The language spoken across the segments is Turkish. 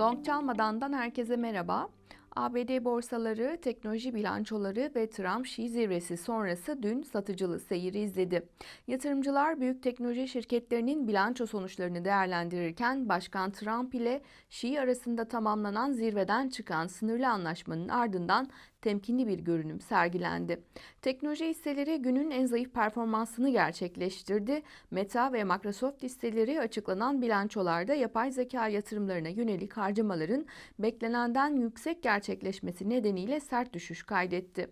Gong Çalmadan'dan herkese merhaba. ABD borsaları, teknoloji bilançoları ve Trump Xi zirvesi sonrası dün satıcılı seyir izledi. Yatırımcılar büyük teknoloji şirketlerinin bilanço sonuçlarını değerlendirirken Başkan Trump ile Xi arasında tamamlanan zirveden çıkan sınırlı anlaşmanın ardından temkinli bir görünüm sergilendi. Teknoloji hisseleri günün en zayıf performansını gerçekleştirdi. Meta ve Microsoft hisseleri açıklanan bilançolarda yapay zeka yatırımlarına yönelik harcamaların beklenenden yüksek gerçekleşmesi nedeniyle sert düşüş kaydetti.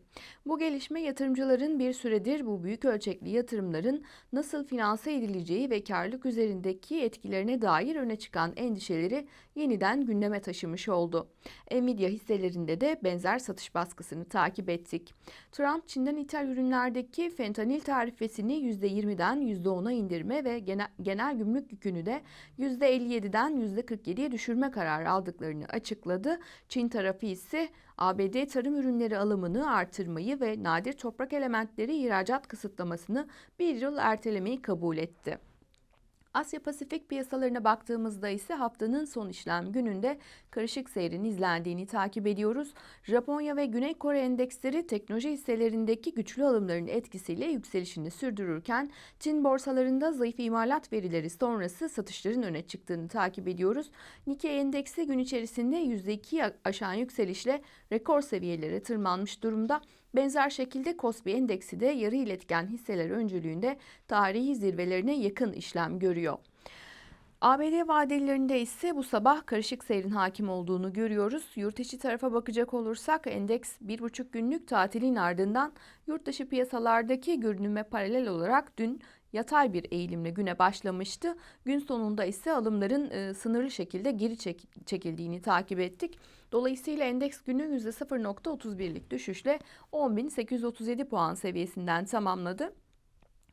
Bu gelişme yatırımcıların bir süredir bu büyük ölçekli yatırımların nasıl finanse edileceği ve karlılık üzerindeki etkilerine dair öne çıkan endişeleri yeniden gündeme taşımış oldu. Nvidia hisselerinde de benzer satış baskısını takip ettik. Trump Çin'den ithal ürünlerdeki fentanil tarifesini %20'den %10'a indirme ve genel, genel gümrük yükünü de %57'den %47'ye düşürme kararı aldıklarını açıkladı. Çin tarafı ise ABD tarım ürünleri alımını artırmayı ve nadir toprak elementleri ihracat kısıtlamasını bir yıl ertelemeyi kabul etti. Asya Pasifik piyasalarına baktığımızda ise haftanın son işlem gününde karışık seyrin izlendiğini takip ediyoruz. Japonya ve Güney Kore endeksleri teknoloji hisselerindeki güçlü alımların etkisiyle yükselişini sürdürürken Çin borsalarında zayıf imalat verileri sonrası satışların öne çıktığını takip ediyoruz. Nikkei endeksi gün içerisinde %2 aşan yükselişle rekor seviyelere tırmanmış durumda. Benzer şekilde Kospi endeksi de yarı iletken hisseler öncülüğünde tarihi zirvelerine yakın işlem görüyor. ABD vadelerinde ise bu sabah karışık seyrin hakim olduğunu görüyoruz. Yurt içi tarafa bakacak olursak endeks bir buçuk günlük tatilin ardından yurt dışı piyasalardaki görünüme paralel olarak dün yatay bir eğilimle güne başlamıştı. Gün sonunda ise alımların e, sınırlı şekilde geri çek- çekildiğini takip ettik. Dolayısıyla endeks günü %0.31'lik düşüşle 10.837 puan seviyesinden tamamladı.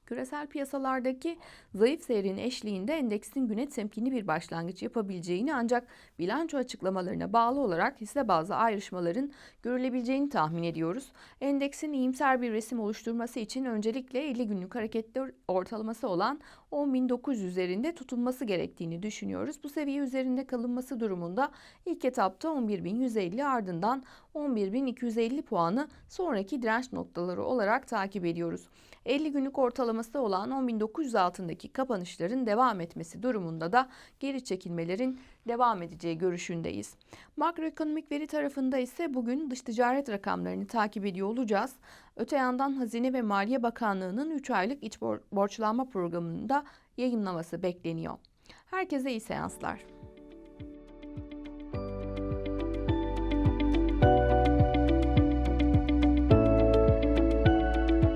Küresel piyasalardaki zayıf seyrin eşliğinde endeksin güne temkinli bir başlangıç yapabileceğini ancak bilanço açıklamalarına bağlı olarak hisse bazı ayrışmaların görülebileceğini tahmin ediyoruz. Endeksin iyimser bir resim oluşturması için öncelikle 50 günlük hareketli ortalaması olan 10.900 üzerinde tutulması gerektiğini düşünüyoruz. Bu seviye üzerinde kalınması durumunda ilk etapta 11.150 ardından 11.250 puanı sonraki direnç noktaları olarak takip ediyoruz. 50 günlük ortalaması olan 10.900 altındaki kapanışların devam etmesi durumunda da geri çekilmelerin devam edeceği görüşündeyiz. Makroekonomik veri tarafında ise bugün dış ticaret rakamlarını takip ediyor olacağız. Öte yandan Hazine ve Maliye Bakanlığı'nın 3 aylık iç borçlanma programında yayınlaması bekleniyor. Herkese iyi seanslar.